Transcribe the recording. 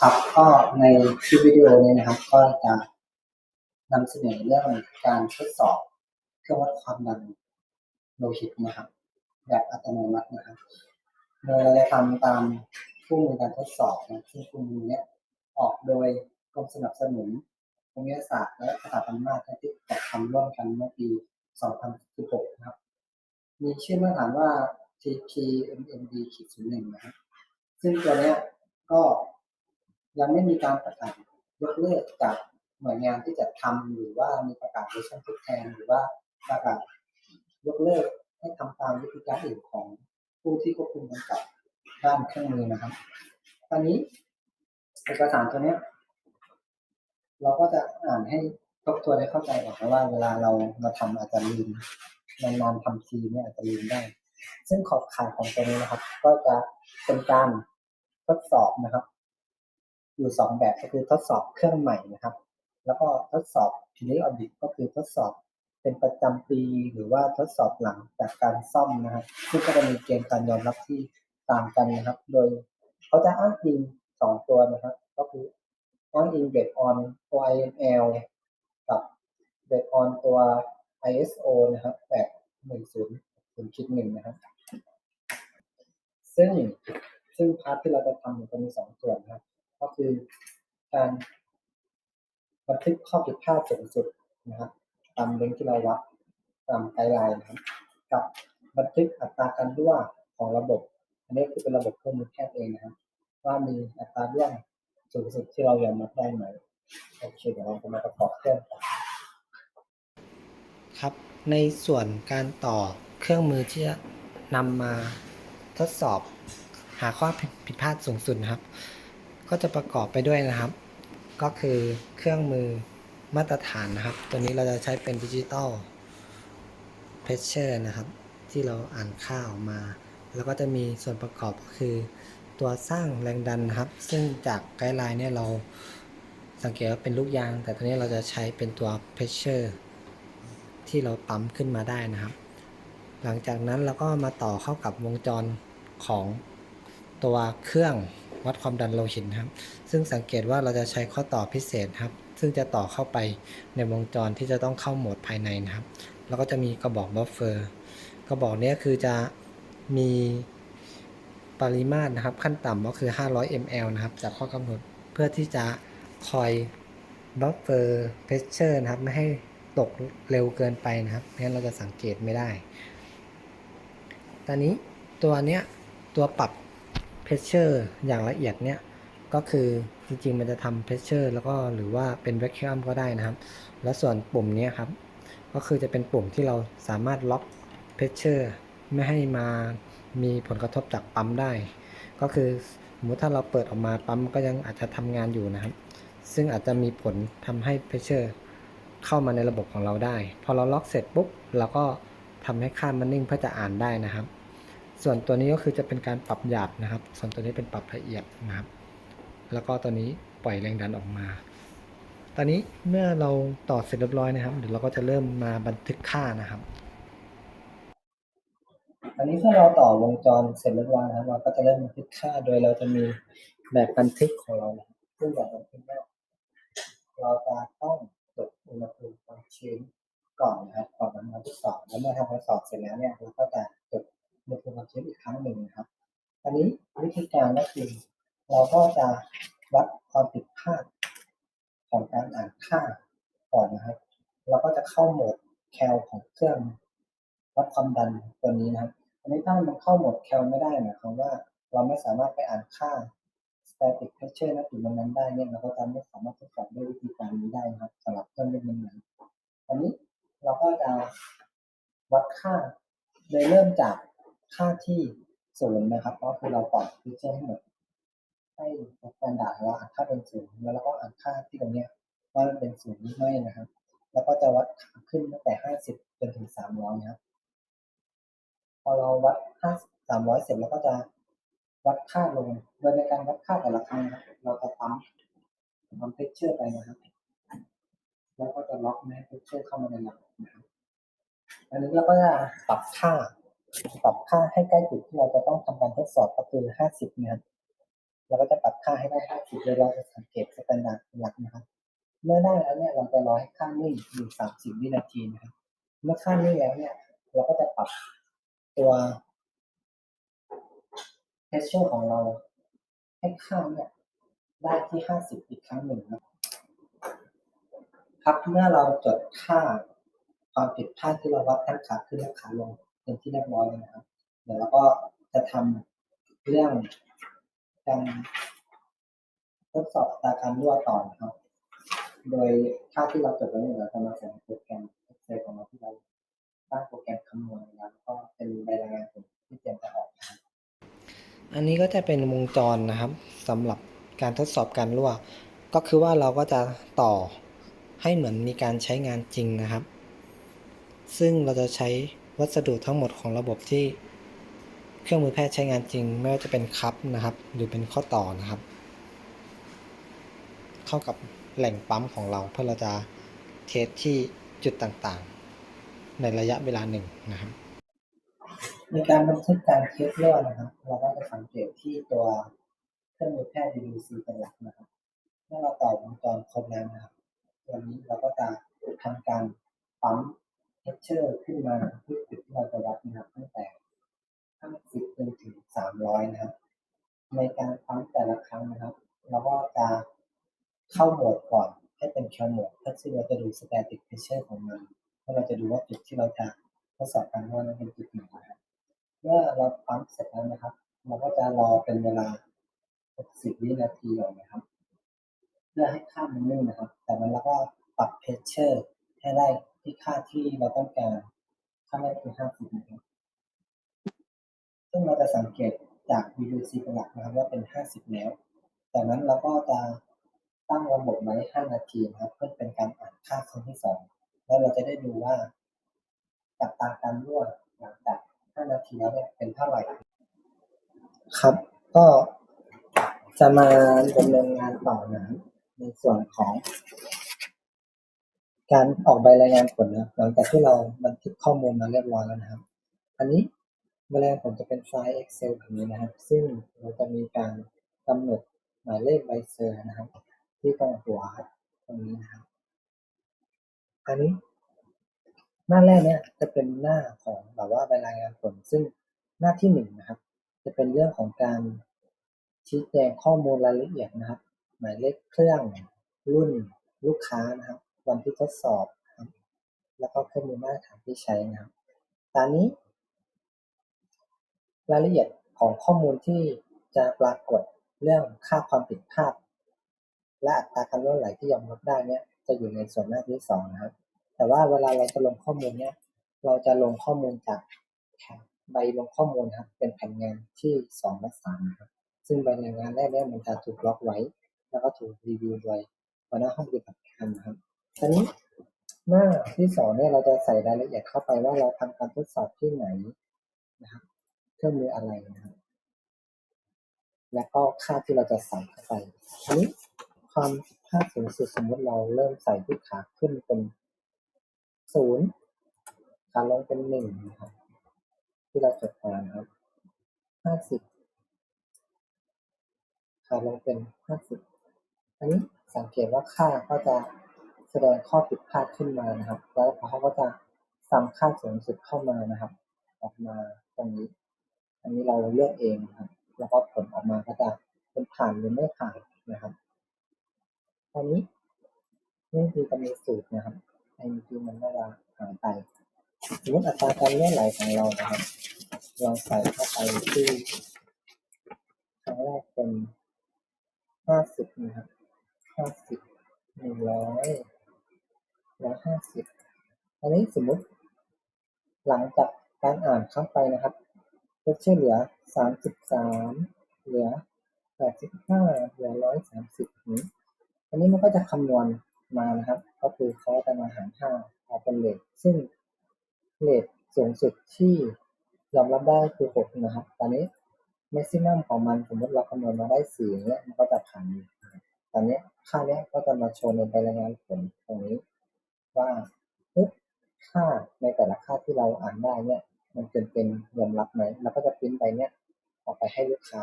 ครับก็ในคลิปวิดีโอนี้นะครับ ก็จะนำเสนอเรื่องการทดสอบเครื่องวัดความดันโลหิตนะครับ แบบอัตโนมัตินะครับ โดยเราจะทำตามคู่มือการทดสอบนะซึ่งคู่มือนี้ออกโดยกรมสนับสนุนภูมิศาสตร์และสถาบันมาตรที่จัดทำร่วมกันเมื่อปี 2016 นะครับ มีชื่อมาตรฐานว่า TPMMD 01 นะครับ ซึ่งตัวนี้ก็ ยังไม่มีการประกาศยกเลิกจากหน่วยงานที่จัดทำหรือว่ามีประกาศเวอร์ชันทดแทนหรือว่าประกาศยกเลิกให้ทำตามวิธีการอื่นของผู้ที่ควบคุมกำกับด้านเครื่องมือนะครับ ตอนนี้เอกสารตัวนี้เราก็จะอ่านให้ทบทวนให้เข้าใจก่อนเพราะว่าเวลาเรามาทำอาจจะลืมนานๆทำทีเนี่ยอาจจะลืมได้ ซึ่งขอบข่ายของตัวนี้นะครับ ก็จะเป็นการทดสอบนะครับ อยู่สองแบบก็คือทดสอบเครื่องใหม่นะครับ แล้วก็ทดสอบ periodic ก็คือทดสอบเป็นประจำปีหรือว่าทดสอบหลังจากการซ่อมนะครับซึ่งก็จะมีเกณฑ์การยอมรับที่ต่างกันนะครับ โดยเขาจะอ้างอิงสองตัวนะครับ ก็คืออ้างอิง based on ตัว IML กับ based on ตัว ISO นะครับแบบ10 0คิดหนึ่งนะครับ ซึ่งซึ่งพาร์ทที่เราจะทำจะมีสองส่วนนะครับ ก็คือการบันทึกข้อผิดพลาดสูงสุดนะครับตามเลิงก์ที่เราวัดตามไกด์ไลน์นะครับ กับบันทึกอัตราการรั่วของระบบ อันนี้คือเป็นระบบเครื่องมือแพทย์เองนะครับ ว่ามีอัตราร่วสูงสุดที่เรายอมรับได้ไหมโอเคเดี๋ยวเราจะมาประกอบเครื่องครับ ในส่วนการต่อเครื่องมือที่จะนำมาทดสอบหาข้อผิดพลาดสูงสุดนะครับ ก็จะประกอบไปด้วยนะครับ ก็คือเครื่องมือมาตรฐานนะครับ ตัวนี้เราจะใช้เป็นดิจิตอลเพชเชอร์นะครับ ที่เราอ่านค่าออกมา แล้วก็จะมีส่วนประกอบก็คือตัวสร้างแรงดันนะครับ ซึ่งจากไกด์ไลน์เนี่ยเราสังเกตว่าเป็นลูกยาง แต่ตัวนี้เราจะใช้เป็นตัวเพชเชอร์ที่เราปั๊มขึ้นมาได้นะครับ หลังจากนั้นเราก็มาต่อเข้ากับวงจรของตัวเครื่อง วัดความดันโลหิตนครับ ซึ่งสังเกตว่าเราจะใช้ข้อต่อพิเศษครับ ซึ่งจะต่อเข้าไปในวงจรที่จะต้องเข้าโหมดภายในนะครับ แล้วก็จะมีกระบอกบัฟเฟอร์กระบอกนี้คือจะมีปริมาตรนะครับ ขั้นต่ำก็คือ 500 ml นะครับ จากข้อกำหนดเพื่อที่จะคอยบัฟเฟอร์เพชเชอร์นะครับ ไม่ให้ตกเร็วเกินไปนะครับไม่งั้นเราจะสังเกตไม่ได้ ตอนนี้ตัวเนี้ยตัวปรับ เพชเชอร์อย่างละเอียดเนี้ยก็คือจริงๆมันจะทำเพชเชอร์แล้วก็หรือว่าเป็น vacuum ก็ได้นะครับ แล้วส่วนปุ่มนี้ครับ ก็คือจะเป็นปุ่มที่เราสามารถล็อกเพชเชอร์ไม่ให้มามีผลกระทบจากปั๊มได้ ก็คือสมมติถ้าเราเปิดออกมาปั๊มก็ยังอาจจะทำงานอยู่นะครับ ซึ่งอาจจะมีผลทำให้เพชเชอร์เข้ามาในระบบของเราได้ พอเราล็อกเสร็จปุ๊บเราก็ทำให้ค่ามันนิ่งเพื่อจะอ่านได้นะครับ ส่วนตัวนี้ก็คือจะเป็นการปรับหยาบนะครับ ส่วนตัวนี้เป็นปรับละเอียดนะครับ แล้วก็ตัวนี้ปล่อยแรงดันออกมา ตอนนี้เมื่อเราต่อเสร็จเรียบร้อยนะครับ เดี๋ยวเราก็จะเริ่มมาบันทึกค่านะครับอันนี้ถ้าเราต่อวงจรเสร็จเรียบร้อยนะครับเราก็จะเริ่มบันทึกค่าโดยเราจะมีแบบบันทึกของเราซึ่งแบบบันทึกเนี่ยเราจะต้องจดอุณหภูมิความชื้นก่อนนะครับก่อนทำการทดสอบแล้วเมื่อทำการทดสอบเสร็จแล้วเนี่ยเราก็จะจด อุณหภูมิความชื้อีกครั้งหนึ่งนะครับ อันนี้วิธีการก็คือเราก็จะวัดความผิดพลาดของการอ่านค่าก่อนนะครับ เราก็จะเข้าโหมดแคลของเครื่องวัดความดันตัวนี้นะครับ อันนี้ถ้ามันเข้าโหมดแคลไม่ได้หมายความว่าเราไม่สามารถไปอ่านค่า static pressure ณจุดนั้นได้เนี่ยเราก็จะไม่สามารถทดสอบด้วยวิธีการนี้ได้นะครับสำหรับเครื่องรุ่นนั้นอันนี้เราก็จะวัดค่าโดยเริ่มจาก ค่าที่ศูนย์นะครับ ก็คือเราปล่อย pressure ให้หมดให้สแตนดาร์ดว่าอ่านค่าเป็นศูนย์แล้วเราก็อ่านค่าที่ตรงเนี้ยว่ามันเป็นศูนย์หรือไม่นะครับ แล้วก็จะวัดขึ้นตั้งแต่50จนถึง300นะครับ พอเราวัดค่า300เสร็จเราก็จะวัดค่าลง โดยในการวัดค่าแต่ละครั้งนะเราจะปั๊มปั๊มเพชเชอร์ไปนะครับ แล้วก็จะล็อกไม่เพชเชอร์เข้ามาในระบบนะครับอันนี้เราก็จะปรับค่า ปรับค่าให้ใกล้จุดที่เราจะต้องทำการทดสอบก็คือ 50นะครับเราก็จะปรับค่าให้ได้ 50โดยเราจะสังเกตสแตนดาร์ดเป็นหลักนะครับ เมื่อได้แล้วเนี่ยเราจะรอให้ค่านิ่งอยู่ 30 วินาทีนะครับ เมื่อค่านิ่งแล้วเนี่ย เราก็จะปรับตัว pressure ของเราให้ค่าเนี่ยได้ที่ 50 อีกครั้งหนึ่งนะครับครับ เมื่อเราจดค่าความผิดพลาดที่เราวัดทั้งขาขึ้นและขาลง เป็นที่เรียบร้อยแล้วนะครับ เดี๋ยวเราก็จะทำเรื่องการทดสอบตาการรั่วต่อนะครับ โดยค่าที่เราจดไว้เนี่ยเราจะมาใส่โปรแกรม Excel ของเราที่เราตั้งโปรแกรมคำนวณนะครับแล้วก็เป็นใบรายงานผลที่เตรียมจะออกนะครับอันนี้ก็จะเป็นวงจรนะครับสำหรับการทดสอบการรั่ว ก็คือว่าเราก็จะต่อให้เหมือนมีการใช้งานจริงนะครับ ซึ่งเราจะใช้ วัสดุทั้งหมดของระบบที่เครื่องมือแพทย์ใช้งานจริง ไม่ว่าจะเป็นคัพนะครับ หรือเป็นข้อต่อนะครับ เข้ากับแหล่งปั๊มของเราเพื่อเราจะเทสที่จุดต่างๆ ในระยะเวลาหนึ่งนะครับในการบันทึกการเทสรั่วนะครับ เราก็จะสังเกตที่ตัวเครื่องมือแพทย์ VDC เป็นหลักนะครับเมื่อเราต่อวงจรครบแล้วนะครับตัวนี้เราก็จะทำการปั๊ม เทสเชอร์ขึ้นมาที่จุดที่เราจะวัดนะครับตั้งแต่50จนถึง300นะครับ ในการปั๊มแต่ละครั้งนะครับ เราก็จะเข้าโหมดก่อนให้เป็นแคลโหมดเพื่อที่เราจะดู static pressure ของมันเพื่อเราจะดูว่าจุดที่เราจะทดสอบการรั่วนั้นเป็นจุดไหนนะครับเมื่อเราปั๊มเสร็จแล้วนะครับ เราก็จะรอเป็นเวลา60วินาทีก่อนนะครับ เพื่อให้ค่ามันนิ่งนะครับ แต่มันเราก็ปรับเพชเชอร์ให้ได้ ที่ค่าที่เราต้องการค่าแรกคือ50นะครับซึ่งเราจะสังเกตจาก VDC เป็นหลักนะครับว่าเป็น50แล้ว จากนั้นเราก็จะตั้งระบบไว้5นาทีนะครับ เพื่อเป็นการอ่านค่าครั้งที่สองแล้วเราจะได้ดูว่าอับตาการรั่วหลังจาก5นาทีแล้วเนี่ยเป็นเท่าไหร่ ครับ ก็จะมาดำเนินงานต่อนะครับในส่วนของ การออกใบรายงานผลนะหลังจากที่เราบันทึกข้อมูลมาเรียบร้อยแล้วนะครับ อันนี้ใบรายงานผลจะเป็นไฟล์ Excel แบบนี้นะครับ ซึ่งเราจะมีการกำหนดหมายเลขใบเซอร์นะครับ ที่ตรงหัวตรงนี้นะครับ อันนี้ หน้าแรกเนี่ยจะเป็นหน้าของแบบว่าใบรายงานผล ซึ่งหน้าที่หนึ่งนะครับ จะเป็นเรื่องของการชี้แจงข้อมูลรายละเอียดนะครับ หมายเลขเครื่องรุ่นลูกค้านะครับ วันที่ทดสอบครับแล้วก็เครื่องมือมาตรฐานที่ใช้นะครับตอนนี้ รายละเอียดของข้อมูลที่จะปรากฏเรื่องค่าความผิดพลาดและอัตราการรั่วไหลที่ยอมรับได้เนี่ยจะอยู่ในส่วนหน้าที่สองนะครับ แต่ว่าเวลาเราจะลงข้อมูลเนี่ย เราจะลงข้อมูลจากแผใบลงข้อมูลครับ เป็นแผ่นงานที่สองและสามนะครับ ซึ่งใบงานแรกเนี่ยมันจะถูกล็อกไว้ แล้วก็ถูกรีวิวโดยหัวหน้าห้องปฏิบัติการนะครับ ทีนี้หน้าที่สองเนี่ยเราจะใส่รายละเอียดเข้าไปว่าเราทำการทดสอบที่ไหนนะครับเครื่องมืออะไรนะครับ และก็ค่าที่เราจะใส่เข้าไปอันนี้ความผิดพลาดสูงสุดสมมติเราเริ่มใส่ที่ขาขึ้นเป็นศูนย์ขาลงเป็นหนึ่งนะครับ ที่เราจดมานะครับห้าสิบขาลงเป็นห้าสิบอันนี้สังเกตว่าค่าก็จะ ดงข้อผิดพลาดขึ้นมานะครับ แล้วเขาก็จะซ้ำค่าสูงสุดเข้ามานะครับ ออกมาตรงนี้ อันนี้เราเลือกเองนะครับ แล้วก็ผลออกมาก็จะเป็นผ่านหรือไม่ผ่านนะครับ ตอนนี้นี่คือจะมีสูตรนะครับไอ้เมื่อกี้มันก็จะหายไปสมมติอัตราการรั่วไหลของเรานะครับ เราใส่เข้าไปที่ครั้งแรกเป็นห้าสิบนะครับห้าสิบหนึ่งร้อย ร้อยห้าสิบอันนี้สมมติ หลังจากการอ่านเข้าไปนะครับลดเฉลี่ยสามสิบสามเหลือแปดสิบห้าเหลือร้อยสามสิบนี้อันนี้มันก็จะคำนวณมานะครับ ก็คือเขาจะมาหารห้าออกเป็นเลทซึ่งเลทสูงสุดที่ยอมรับได้คือหกนะครับ ตอนนี้ maximum ของมันสมมติเราคำนวณมาได้สี่อย่างเงี้ยมันก็จะผ่านตอนนี้ค่าเนี้ยก็จะมาโชว์ในใบรายงานผลตรงนี้ ว่าค่าในแต่ละค่าที่เราอ่านได้เนี่ย มันเป็นเป็นยอมรับไหมเราก็จะพิมพ์ไปเนี่ยออกไปให้ลูกค้า